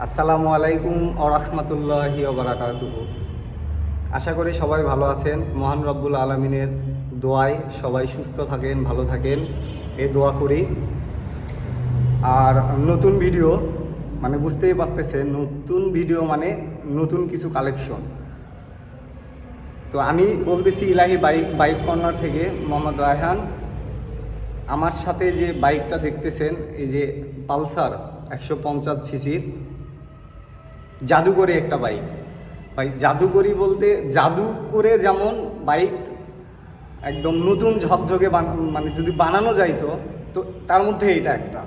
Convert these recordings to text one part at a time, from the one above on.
আসসালামু আলাইকুম আরহামতুল্লাহি বারাকাতুহু। আশা করি সবাই ভালো আছেন। মহান রব্বুল আলমিনের দোয়ায় সবাই সুস্থ থাকেন, ভালো থাকেন। এ দোয়া করি। আর নতুন ভিডিও মানে বুঝতেই পারতেছেন, নতুন ভিডিও মানে নতুন কিছু কালেকশন তো আমি বলতেছি ইলাহি বাইক বাইক কর্নার থেকে মোহাম্মদ রায়হান। আমার সাথে যে বাইকটা দেখতেছেন, এই যে পালসার একশো পঞ্চাশ সিসির জাদুকরি একটা বাইক ভাই, জাদুকরি বলতে জাদু করে যেমন বাইক একদম নতুন ঝকঝকে মানে যদি বানানো যাইতো তো তার মধ্যে এইটা একটা।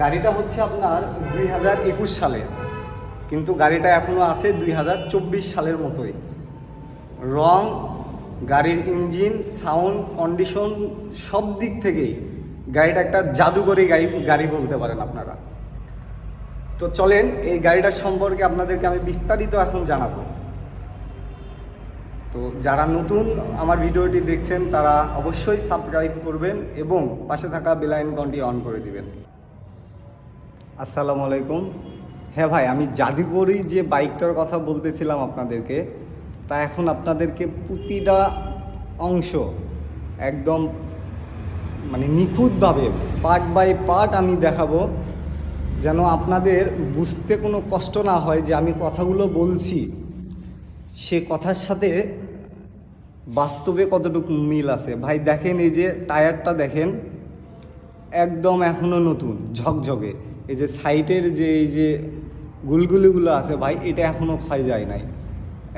গাড়িটা হচ্ছে আপনার দুই হাজার একুশ সালের কিন্তু গাড়িটা এখনও আছে দুই হাজার চব্বিশ সালের মতোই। রং, গাড়ির ইঞ্জিন, সাউন্ড কন্ডিশন সব দিক থেকেই গাড়িটা একটা জাদুকরি গাড়ি গাড়ি বলতে পারেন আপনারা। তো চলেন, এই গাড়িটার সম্পর্কে আপনাদেরকে আমি বিস্তারিত এখন জানাব। তো যারা নতুন আমার ভিডিওটি দেখছেন, তারা অবশ্যই সাবস্ক্রাইব করবেন এবং পাশে থাকা বেল আইকনটি অন করে দিবেন। আসসালামু আলাইকুম। হ্যাঁ ভাই, আমি জাদুকরি যে বাইকটার কথা বলতেছিলাম আপনাদেরকে, তা এখন আপনাদেরকে প্রতিটা অংশ একদম মানে নিখুঁতভাবে, পার্ট বাই পার্ট আমি দেখাবো। যেন আপনাদের বুঝতে কোনো কষ্ট না হয় যে আমি কথাগুলো বলছি। সে কথার সাথে বাস্তবে কতটুকু মিল আছে? ভাই, দেখেন এই যে টায়ারটা দেখেন, একদম এখনও নতুন, ঝকঝকে। এই যে সাইটের যে এই যে গুলগুলিগুলো আছে, ভাই, এটা এখনও ক্ষয় যায় নাই।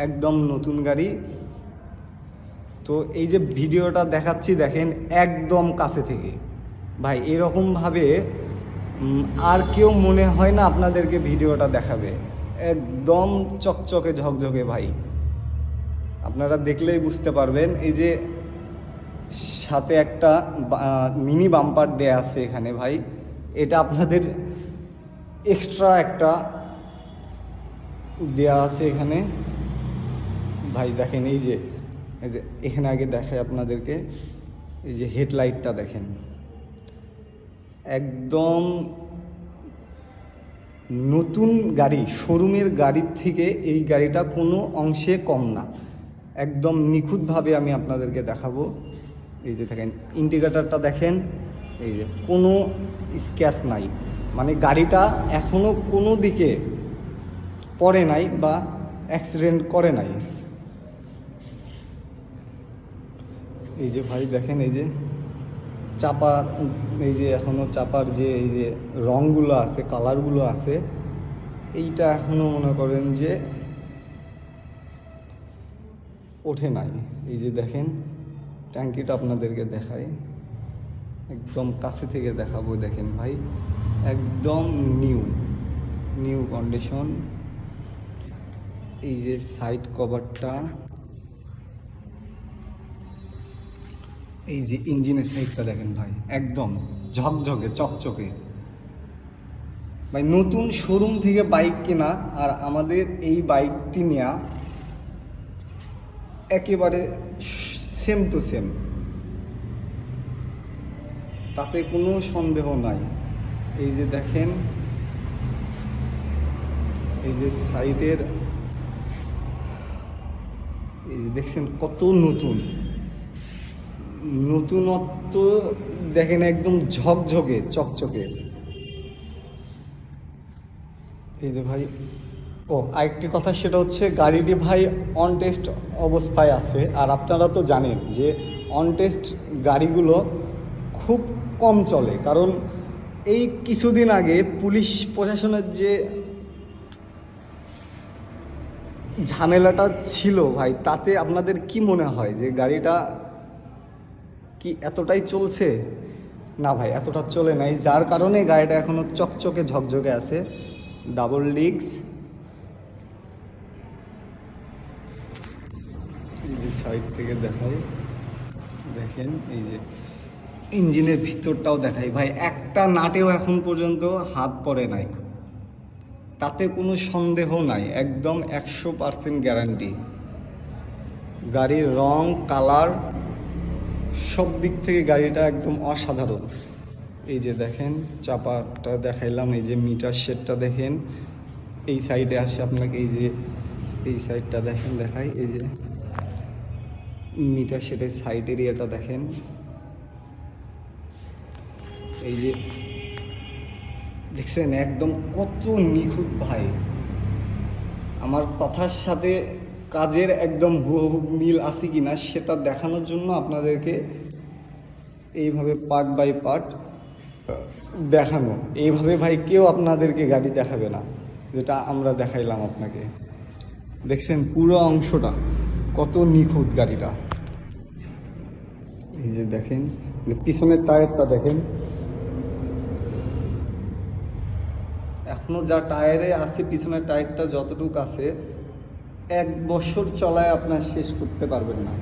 একদম নতুন গাড়ি। তো এই যে ভিডিওটা দেখাচ্ছি, দেখেন, একদম কাছে থেকে। ভাই, এরকমভাবে আর কেউ মনে হয় না আপনাদেরকে ভিডিওটা দেখাবে। একদম চকচকে ঝকঝকে ভাই। আপনারা দেখলেই বুঝতে পারবেন, এই যে সাথে একটা মিনি বাম্পার দেয়া আছে এখানে ভাই। এটা আপনাদের এক্সট্রা একটা দেয়া আছে এখানে। ভাই দেখেন, এই যে এই যে, এখানে আগে দেখায় আপনাদেরকে। এই যে হেডলাইটটা দেখেন। একদম নতুন গাড়ি শোরুমের গাড়ির থেকে এই গাড়িটা কোনো অংশে কম না। একদম নিখুঁতভাবে আমি আপনাদেরকে দেখাবো। এই যে দেখেন ইন্ডিকেটারটা দেখেন, এই যে কোনো স্ক্যাচ নাই। মানে গাড়িটা এখনও কোনো দিকে পড়ে নাই বা অ্যাক্সিডেন্ট করে নাই। এই যে ভাই দেখেন, এই যে চাপার এই যে এখনও চাপার যে, এই যে রঙগুলো আছে, কালারগুলো আছে, এইটা এখনও মনে করেন যে ওঠে নাই। এই যে দেখেন, ট্যাঙ্কিটা আপনাদেরকে দেখাই। একদম কাছে থেকে দেখাবো, দেখেন ভাই। একদম নিউ নিউ কন্ডিশন। এই যে সাইড কভারটা। এই যে ইঞ্জিনের সাইডটা দেখেন ভাই, একদম ঝকঝকে, চকচকে। ভাই, নতুন শোরুম থেকে বাইক কেনা আর আমাদের এই বাইকটি নেওয়া একেবারে সেম টু সেম তাতে কোনো সন্দেহ নাই। এই যে দেখেন, এই যে সাইডের এই যে দেখছেন কত নতুন। নতুনত্ব দেখেন একদম ঝকঝকে, চকচকে। এই যে ভাই, ও, আরেকটি কথা সেটা হচ্ছে গাড়িটি ভাই অন টেস্ট অবস্থায় আছে, আর আপনারা তো জানেন যে অন টেস্ট গাড়িগুলো খুব কম চলে, কারণ এই কিছুদিন আগে পুলিশ প্রশাসনের যে ঝামেলাটা ছিল ভাই, তাতে আপনাদের কি মনে হয় যে গাড়িটা কি এতটাই চলছে? না ভাই, এতটা চলে নাই। যার কারণে গাড়িটা এখনও চকচকে ঝকঝকে আছে। ডাবল ডিক্স যে সাইড থেকে দেখাই। দেখেন, এই যে ইঞ্জিনের ভিতরটাও দেখাই। ভাই, একটা নাটেও এখন পর্যন্ত হাত পড়ে নাই। তাতে কোনো সন্দেহ নাই। একদম একশো পার্সেন্ট গ্যারান্টি গাড়ির রং কালার সব দিক থেকে গাড়িটা একদম অসাধারণ। এই যে দেখেন, চাপাটা দেখাইলাম, এই যে মিটার শেডটা দেখেন। এই সাইডে আসে আপনাকে এই যে, এই সাইডটা দেখেন, দেখাই, এই যে মিটার শেডের সাইড এরিয়াটা দেখেন। এই যে দেখছেন, একদম কত নিখুঁত ভাই। আমার কথার সাথে কাজের একদম মিল আছে কিনা সেটা দেখানোর জন্য আপনাদেরকে এইভাবে পার্ট বাই পার্ট দেখানো। এইভাবে ভাই কেউ আপনাদেরকে গাড়ি দেখাবে না, যেটা আমরা দেখাইলাম আপনাকে। দেখছেন পুরো অংশটা, কত নিখুঁত গাড়িটা। এই যে দেখেন, পিছনের টায়ারটা দেখেন। এখনও যা টায়ারে আছে, পিছনের টায়ারটা যতটুকু আছে এক বছর চলায় আপনার শেষ করতে পারবেন না।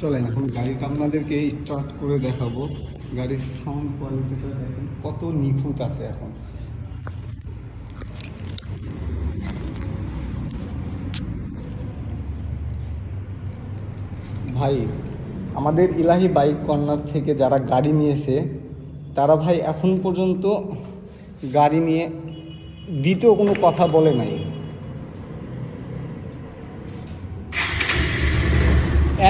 চলেন, এখন গাড়িটা আপনাদেরকে স্টার্ট করে দেখাবো। গাড়ির সাউন্ড কোয়ালিটিটা দেখেন, কত নিখুঁত আছে এখন। ভাই, আমাদের ইলাহি বাইক কর্নার থেকে যারা গাড়ি নিয়েছে, তারা ভাই এখন পর্যন্ত গাড়ি নিয়ে দ্বিতীয় কোনো কথা বলে নাই।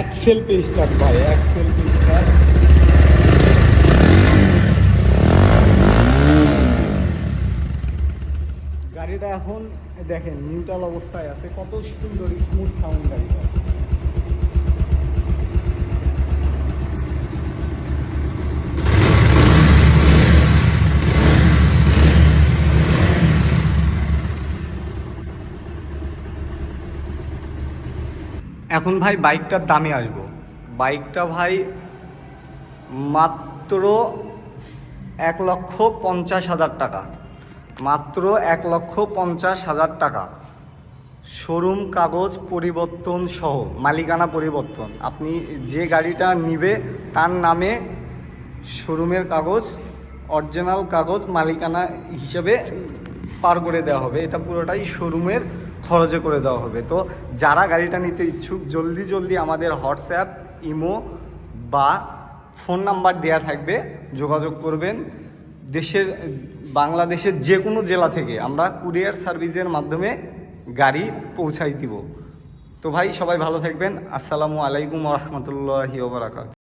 এক সেলফি স্টার্ট ভাই, এক সেলফি স্টার্ট গাড়িটা এখন দেখেন নিউট্রাল অবস্থায় আছে, কত সুন্দর স্মুথ সাউন্ড গাড়িটা। এখন ভাই বাইকটার দামে আসব। বাইকটা ভাই মাত্র এক লক্ষ পঞ্চাশ হাজার টাকা। মাত্র এক লক্ষ পঞ্চাশ হাজার টাকা। শোরুম, কাগজ, পরিবর্তন সহ, মালিকানা পরিবর্তন। আপনি যে গাড়িটা নিবে, তার নামে শোরুমের কাগজ, অরিজিনাল কাগজ, মালিকানা হিসেবে পার করে দেওয়া হবে। এটা পুরোটাই শোরুমের খরচে করে দেওয়া হবে। তো যারা গাড়িটা নিতে ইচ্ছুক, জলদি জলদি আমাদের হোয়াটসঅ্যাপ ইমো বা ফোন নাম্বার দেওয়া থাকবে। যোগাযোগ করবেন। দেশের, বাংলাদেশের যে কোনো জেলা থেকে আমরা কুরিয়ার সার্ভিসের মাধ্যমে গাড়ি পৌঁছাই দিব। তো ভাই, সবাই ভালো থাকবেন। আসসালামু আলাইকুম রহমতুল্লাহি ওবরাকাত